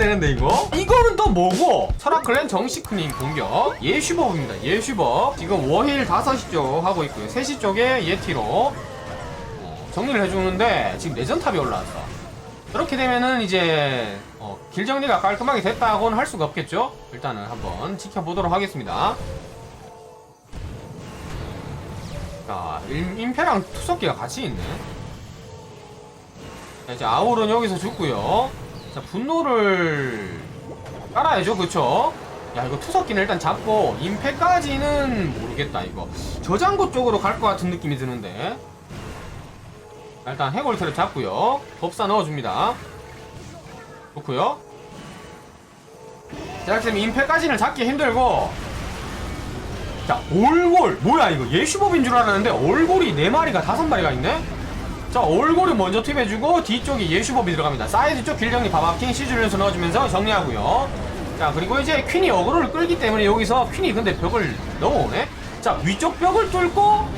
되는데 이거? 이거는 또 뭐고? 철학클랜 정시크님 공격. 예슈버브입니다 예슈버. 지금 워힐 5시 쪽 하고 있고요. 3시 쪽에 예티로. 어, 정리를 해주는데 지금 내전탑이 올라왔어. 그렇게 되면은 이제 어, 길 정리가 깔끔하게 됐다고는 할 수가 없겠죠? 일단은 한번 지켜보도록 하겠습니다. 자 임- 임페랑 투석기가 같이 있네. 자, 이제 아울은 여기서 죽고요. 자, 분노를 깔아야죠, 그쵸? 야, 이거 투석기는 일단 잡고, 임패까지는 모르겠다, 이거. 저장고 쪽으로 갈 것 같은 느낌이 드는데. 자, 일단 해골트를 잡고요. 법사 넣어줍니다. 좋고요. 되면 임패까지는 잡기 힘들고, 자, 올골! 뭐야, 이거 예슈법인 줄 알았는데, 올골이 4마리가 5마리가 있네? 자 올골을 먼저 투입해주고 뒤쪽에 예슈법이 들어갑니다. 사이드 쪽 길정리 바바킹 시즈런스 넣어주면서 정리하고요. 자 그리고 이제 퀸이 어그로를 끌기 때문에 여기서 퀸이 근데 벽을 넘어오네. 자 위쪽 벽을 뚫고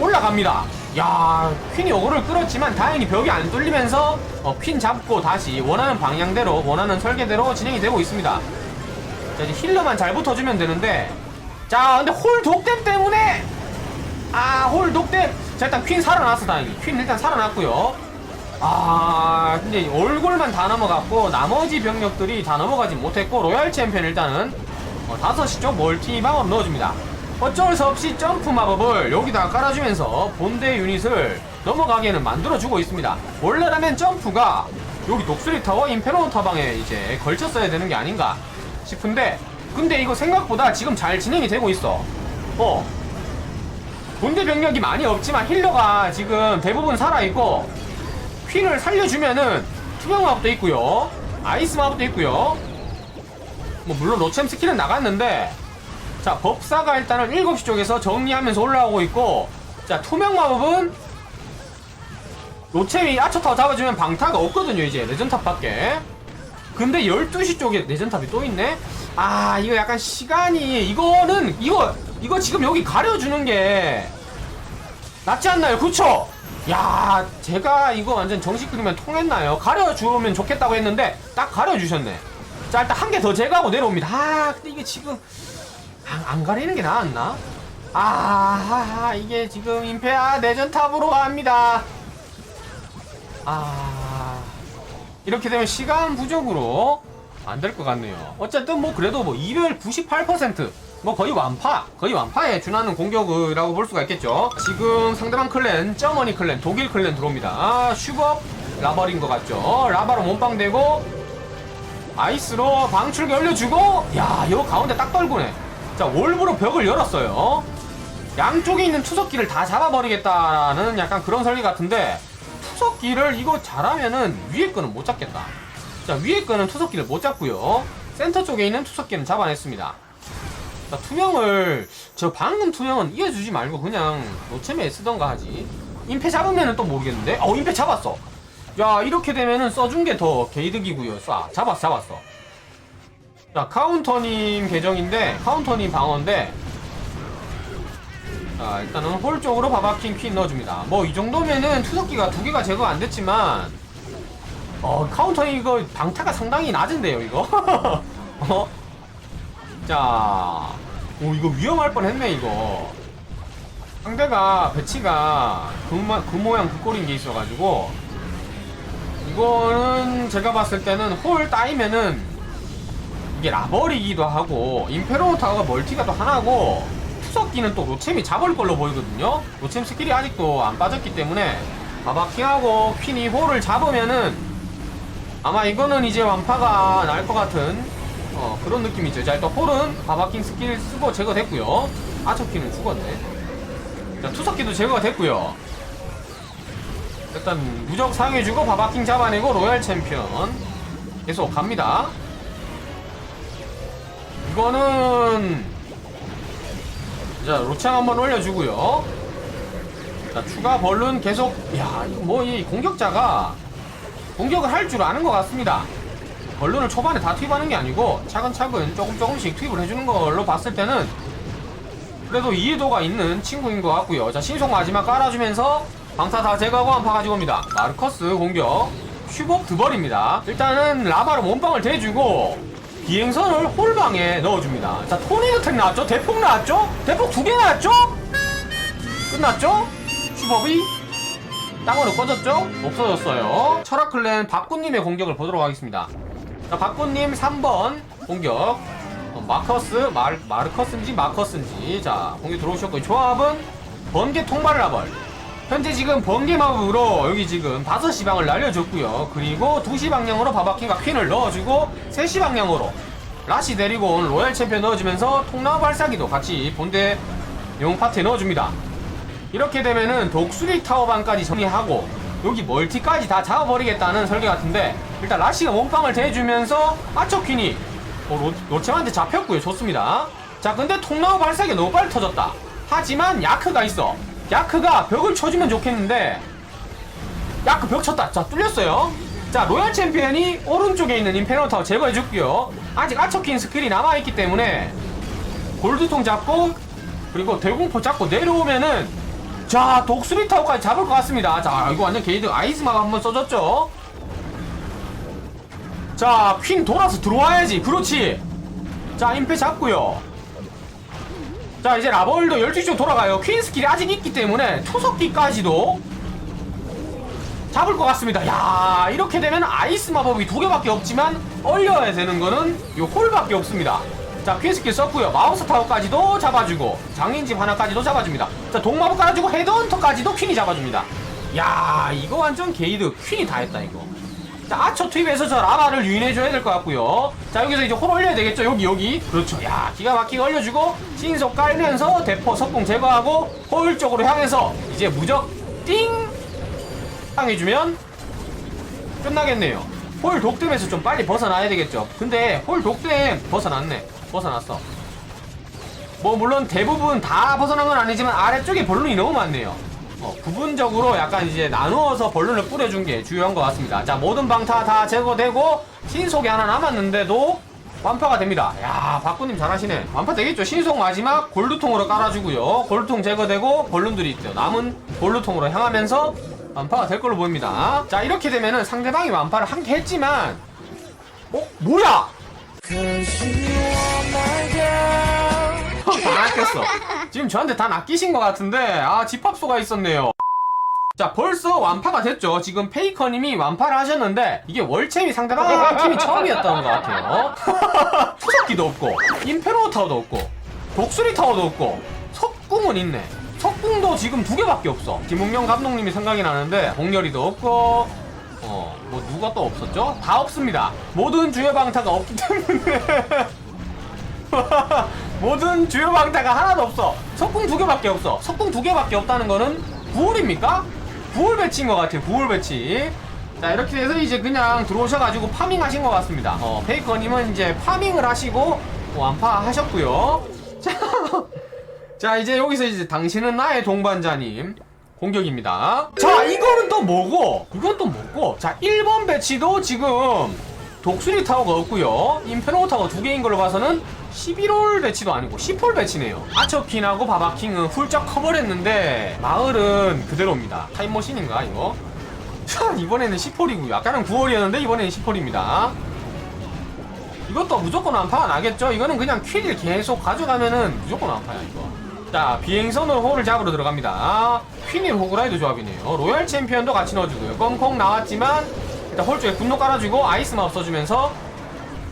올라갑니다. 야 퀸이 어그로를 끌었지만 다행히 벽이 안 뚫리면서 어, 퀸 잡고 다시 원하는 방향대로 원하는 설계대로 진행이 되고 있습니다. 자 이제 힐러만 잘 붙어주면 되는데. 자 근데 홀 독댐 때문에 아, 홀 독댐. 자, 일단 퀸 살아났어, 다행히. 퀸 일단 살아났고요. 아, 근데 얼굴만 다 넘어갔고, 나머지 병력들이 다 넘어가지 못했고, 로얄 챔피언 일단은, 어, 5시 쪽 멀티 마법 넣어줍니다. 어쩔 수 없이 점프 마법을 여기다 깔아주면서 본대 유닛을 넘어가게는 만들어주고 있습니다. 원래라면 점프가 여기 독수리 타워 임페로 타방에 이제 걸쳤어야 되는 게 아닌가 싶은데, 근데 이거 생각보다 지금 잘 진행이 되고 있어. 어, 본대 병력이 많이 없지만 힐러가 지금 대부분 살아있고 퀸을 살려주면은 투명 마법도 있고요. 아이스 마법도 있고요. 뭐 물론 로챔 스킬은 나갔는데 자 법사가 일단은 7시 쪽에서 정리하면서 올라오고 있고 자 투명 마법은 로챔이 아처타워 잡아주면 방타가 없거든요 이제 레전탑 밖에. 근데 12시 쪽에 레전탑이 또 있네? 아 이거 약간 시간이 이거는 이거 이거 지금 여기 가려주는 게 낫지 않나요? 그쵸? 야, 제가 이거 완전 정식 그리면 통했나요? 가려주면 좋겠다고 했는데 딱 가려주셨네. 자, 일단 한 개 더 제거하고 내려옵니다. 아, 근데 이게 지금 안, 안 가리는 게 나았나? 아, 이게 지금 임페아 내전탑으로 갑니다. 아, 이렇게 되면 시간 부족으로 안 될 것 같네요. 어쨌든 뭐 그래도 뭐298% 뭐 거의 완파, 거의 완파에 준하는 공격이라고 볼 수가 있겠죠. 지금 상대방 클랜, 저머니 클랜, 독일 클랜 들어옵니다. 아, 슈거 라버린 것 같죠. 라바로 몸빵되고 아이스로 방출기 올려주고 야, 이거 가운데 딱 떨구네. 자, 월브로 벽을 열었어요. 양쪽에 있는 투석기를 다 잡아버리겠다는 약간 그런 설계 같은데 투석기를 이거 잘하면은 위에 거는 못 잡겠다. 자 위에 거는 투석기를 못 잡고요 센터 쪽에 있는 투석기는 잡아냈습니다 자 투명을 저 방금 투명은 이어주지 말고 그냥 노체에 쓰던가 하지. 임페 잡으면은 또 모르겠는데? 어 임페 잡았어. 야 이렇게 되면은 써준 게 더 개이득이고요. 쏴 잡았어 잡았어. 자 카운터님 계정인데 카운터님 방어인데 자 일단은 홀 쪽으로 바바킹 퀸 넣어줍니다. 뭐 이 정도면은 투석기가 두 개가 제거가 안 됐지만 어 카운터 이거 방타가 상당히 낮은데요 이거? 어? 자, 오 이거 위험할 뻔했네 이거. 상대가 배치가 그, 마, 그 모양 그 꼴인 게 있어가지고. 이거는 제가 봤을 때는 홀 따이면은 이게 라버리기도 하고 임페로 타워가 멀티가 또 하나고 투석기는 또 로챔이 잡을 걸로 보이거든요? 로챔 스킬이 아직도 안 빠졌기 때문에 바바킹하고 퀸이 홀을 잡으면은 아마 이거는 이제 완파가 날 것 같은 어, 그런 느낌이죠. 자, 일단 홀은 바바킹 스킬 쓰고 제거됐고요. 아처키는 죽었네. 자, 투석기도 제거가 됐고요. 일단 무적 상해주고 바바킹 잡아내고 로얄 챔피언 계속 갑니다. 이거는 자 로창 한번 올려주고요. 자 추가 벌룬 계속 야 이거 뭐 이 공격자가 공격을 할 줄 아는 것 같습니다. 벌룬을 초반에 다 투입하는 게 아니고 차근차근 조금 조금씩 투입을 해주는 걸로 봤을 때는 그래도 이해도가 있는 친구인 것 같고요. 자 신속 마지막 깔아주면서 방타 다 제거하고 한파 가지고 옵니다. 마르커스 공격 슈법 드벌입니다. 일단은 라바로 몸빵을 대주고 비행선을 홀방에 넣어줍니다. 자 토네이도 택 나왔죠? 대폭 나왔죠? 대폭 두 개 나왔죠? 끝났죠? 슈법이 땅으로 꺼졌죠? 없어졌어요. 철학클랜 박구님의 공격을 보도록 하겠습니다. 자, 박구님 3번 공격. 어, 마커스, 말, 마르커스인지 마커스인지. 자, 공격 들어오셨고, 조합은 번개 통발을 라벌. 현재 지금 번개 마법으로 여기 지금 5시 방을 날려줬고요. 그리고 2시 방향으로 바바킨과 퀸을 넣어주고, 3시 방향으로 라시 데리고 온 로얄 챔피언 넣어주면서 통나무 발사기도 같이 본대 용 파트에 넣어줍니다. 이렇게 되면은 독수리 타워방까지 정리하고 여기 멀티까지 다 잡아버리겠다는 설계 같은데 일단 라시가 몸빵을 대주면서 아처퀸이 어, 로, 로체한테 잡혔고요. 좋습니다. 자 근데 통나무 발사기 너무 빨리 터졌다. 하지만 야크가 있어. 야크가 벽을 쳐주면 좋겠는데 야크 벽 쳤다. 자 뚫렸어요. 자 로얄 챔피언이 오른쪽에 있는 인페너 타워 제거해줬고요. 아직 아처퀸 스킬이 남아있기 때문에 골드통 잡고 그리고 대공포 잡고 내려오면은 자 독수리 타워까지 잡을 것 같습니다. 자 이거 완전 게이드 아이스마가 한번 써줬죠 자 퀸 돌아서 들어와야지. 그렇지. 자 임페 잡고요. 자 이제 라벌도 12시 쪽 돌아가요. 퀸 스킬이 아직 있기 때문에 초석기까지도 잡을 것 같습니다. 야 이렇게 되면 아이스 마법이 두 개밖에 없지만 얼려야 되는 거는 요 홀밖에 없습니다. 자 퀸 스킬 썼고요. 마우스 타워까지도 잡아주고 장인집 하나까지도 잡아줍니다. 자 동마법 깔아주고 헤드헌터까지도 퀸이 잡아줍니다. 야 이거 완전 게이드 퀸이 다 했다 이거 자 아처 투입해서 저 라바를 유인해줘야 될 것 같고요. 자 여기서 이제 홀 올려야 되겠죠. 여기 여기. 그렇죠. 야 기가 막히게 올려주고 신속 깔면서 대포 석궁 제거하고 홀 쪽으로 향해서 이제 무적 띵! 향해주면 끝나겠네요. 홀 독댐에서 좀 빨리 벗어나야 되겠죠. 근데 홀 독댐 벗어났네. 벗어났어. 뭐 물론 대부분 다 벗어난 건 아니지만 아래쪽에 벌룬이 너무 많네요 어, 부분적으로 약간 이제 나누어서 벌룬을 뿌려준 게 중요한 것 같습니다. 자 모든 방타 다 제거되고 신속이 하나 남았는데도 완파가 됩니다. 야 박구님 잘하시네. 완파 되겠죠? 신속 마지막 골드통으로 깔아주고요. 골드통 제거되고 벌룬들이 있대요 남은 골드통으로 향하면서 완파가 될 걸로 보입니다. 자 이렇게 되면은 상대방이 완파를 한 개 했지만 어? 뭐야 형, 다 낚였어. 지금 저한테 다 낚이신 것 같은데, 아, 집합소가 있었네요. 자, 벌써 완파가 됐죠. 지금 페이커님이 완파를 하셨는데, 이게 월챔이 상대방 팀이 처음이었던 것 같아요. 투석기도 없고, 인페로 타워도 없고, 독수리 타워도 없고, 석궁은 있네. 석궁도 지금 두 개밖에 없어. 김웅영 감독님이 생각이 나는데, 홍열이도 없고, 어, 뭐 누가 또 없었죠? 다 없습니다. 모든 주요 방타가 없기 때문에. 모든 주요 방타가 하나도 없어. 석궁 두 개밖에 없어. 석궁 두 개밖에 없다는 거는 부울입니까? 부울 배치인 것 같아요. 부울 배치. 자 이렇게 해서 이제 그냥 들어오셔가지고 파밍 하신 것 같습니다. 어, 페이커님은 이제 파밍을 하시고 완파 하셨고요. 자, 자 이제 여기서 이제 당신은 나의 동반자님 공격입니다. 자 이거는 또 뭐고? 이건 또 뭐고? 자 1번 배치도 지금 독수리 타워가 없고요. 인페노 타워 두 개인 걸로 봐서는 11홀 배치도 아니고 10홀 배치네요. 아처킨하고 바바킹은 훌쩍 커버렸는데 마을은 그대로입니다. 타임머신인가 이거? 자 이번에는 10홀이고요. 아까는 9홀이었는데 이번에는 10홀입니다. 이것도 무조건 완파가 나겠죠? 이거는 그냥 퀴를 계속 가져가면은 무조건 완파야 이거. 자 비행선으로 홀을 잡으러 들어갑니다. 퀸이 호그라이드 조합이네요. 로얄 챔피언도 같이 넣어주고요. 꽁콩 나왔지만 일단 홀 쪽에 분노 깔아주고 아이스만 없어주면서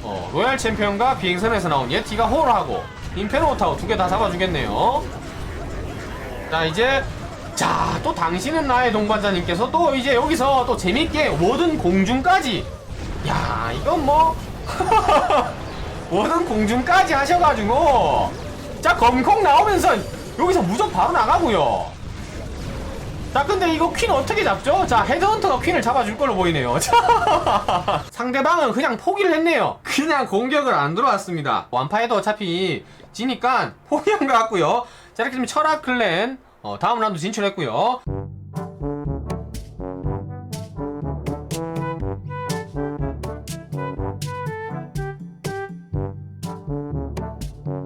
어, 로얄 챔피언과 비행선에서 나온 예티가 홀하고 인페노 타워 두 개 다 잡아주겠네요. 자 이제 자 또 당신은 나의 동반자님께서 또 이제 여기서 또 재밌게 모든 공중까지 야 이건 뭐 모든 공중까지 하셔가지고 자 검콩 나오면서 여기서 무적 바로 나가고요. 자 근데 이거 퀸 어떻게 잡죠? 자 헤드헌터가 퀸을 잡아줄 걸로 보이네요. 자, 상대방은 그냥 포기를 했네요. 그냥 공격을 안 들어왔습니다. 완파해도 어차피 지니까 포기한 것 같고요. 자 이렇게 되면 철학 클랜 어, 다음 라운드 진출했고요